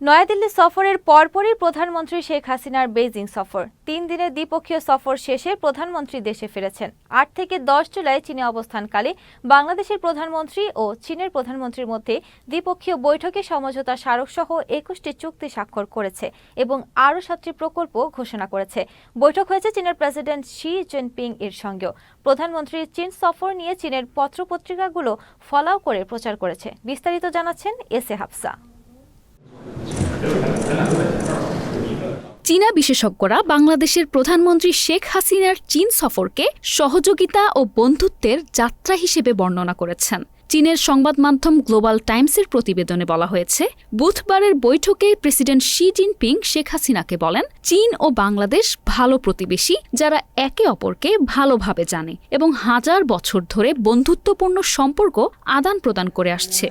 নয়াদিল্লি সফরের পরপরই প্রধানমন্ত্রী শেখ হাসিনার বেইজিং সফর। তিন দিনের দ্বিপক্ষীয় সফর শেষে প্রধানমন্ত্রী দেশে ফিরেছেন। আট থেকে দশ জুলাই চীনে অবস্থানকালে বাংলাদেশের প্রধানমন্ত্রী ও চীনের প্রধানমন্ত্রীর মধ্যে দ্বিপক্ষীয় বৈঠকে সমঝোতা স্মারকসহ একুশটি চুক্তি স্বাক্ষর করেছে এবং আরও সাতটি প্রকল্প ঘোষণা করেছে। বৈঠক হয়েছে চীনের প্রেসিডেন্ট শি জিনপিং এর সঙ্গেও। প্রধানমন্ত্রী চীন সফর নিয়ে চীনের পত্রপত্রিকাগুলো ফলাও করে প্রচার করেছে। বিস্তারিত জানাচ্ছেন এস এ হাফসা। চীনা বিশেষজ্ঞরা বাংলাদেশের প্রধানমন্ত্রী শেখ হাসিনার চীন সফরকে সহযোগিতা ও বন্ধুত্বের যাত্রা হিসেবে বর্ণনা করেছেন। চীনের সংবাদ মাধ্যম গ্লোবাল টাইমসের প্রতিবেদনে বলা হয়েছে, বুধবারের বৈঠকে প্রেসিডেন্ট শি জিনপিং শেখ হাসিনাকে বলেন, চীন ও বাংলাদেশ ভালো প্রতিবেশী যারা একে অপরকে ভালোভাবে জানে এবং হাজার বছর ধরে বন্ধুত্বপূর্ণ সম্পর্ক আদান প্রদান করে আসছে।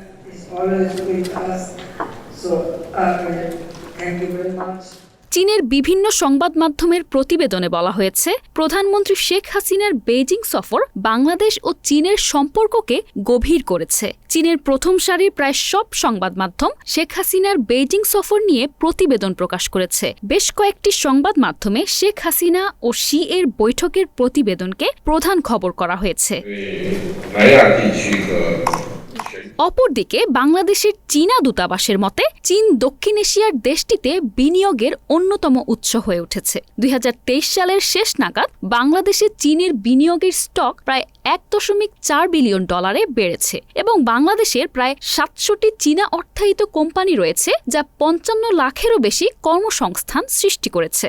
চীনের বিভিন্ন সংবাদ মাধ্যমের প্রতিবেদনে বলা হয়েছে প্রধানমন্ত্রী শেখ হাসিনার বেইজিং সফর বাংলাদেশ ও চীনের সম্পর্ককে গভীর করেছে চীনের প্রথম সারির প্রায় সব সংবাদ মাধ্যম শেখ হাসিনার বেইজিং সফর নিয়ে প্রতিবেদন প্রকাশ করেছে বেশ কয়েকটি সংবাদ মাধ্যমে শেখ হাসিনা ও শি এর বৈঠকের প্রতিবেদনকে প্রধান খবর করা হয়েছে অপরদিকে বাংলাদেশের চীনা দূতাবাসের মতে, চীন দক্ষিণ এশিয়ার দেশটিতে বিনিয়োগের অন্যতম উৎস হয়ে উঠেছে। দুই হাজার তেইশ সালের শেষ নাগাদ বাংলাদেশে চীনের বিনিয়োগের স্টক প্রায় এক দশমিক চার বিলিয়ন ডলারে বেড়েছে এবং বাংলাদেশের প্রায় সাতশোটি চীনা অর্থায়িত কোম্পানি রয়েছে, যা পঞ্চান্ন লাখেরও বেশি কর্মসংস্থান সৃষ্টি করেছে।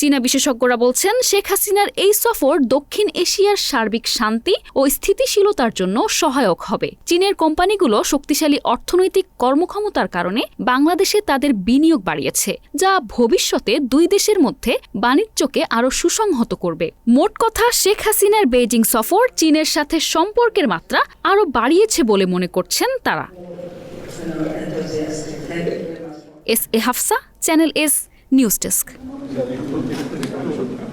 চীনা বিশেষজ্ঞরা বলছেন, শেখ হাসিনার এই সফর দক্ষিণ এশিয়ার সার্বিক শান্তি ও স্থিতিশীলতার জন্য সহায়ক হবে। চীনের কোম্পানিগুলো শক্তিশালী অর্থনৈতিক কর্মক্ষমতার কারণে বাংলাদেশে তাদের বিনিয়োগ বাড়িয়েছে, যা ভবিষ্যতে দুই দেশের মধ্যে বাণিজ্যকে আরও সুসংহত করবে। মোট কথা, শেখ হাসিনার বেইজিং সফর চীনের সাথে সম্পর্কের মাত্রা আরও বাড়িয়েছে বলে মনে করছেন তারা. S A Hafsa, channel S news desk. la de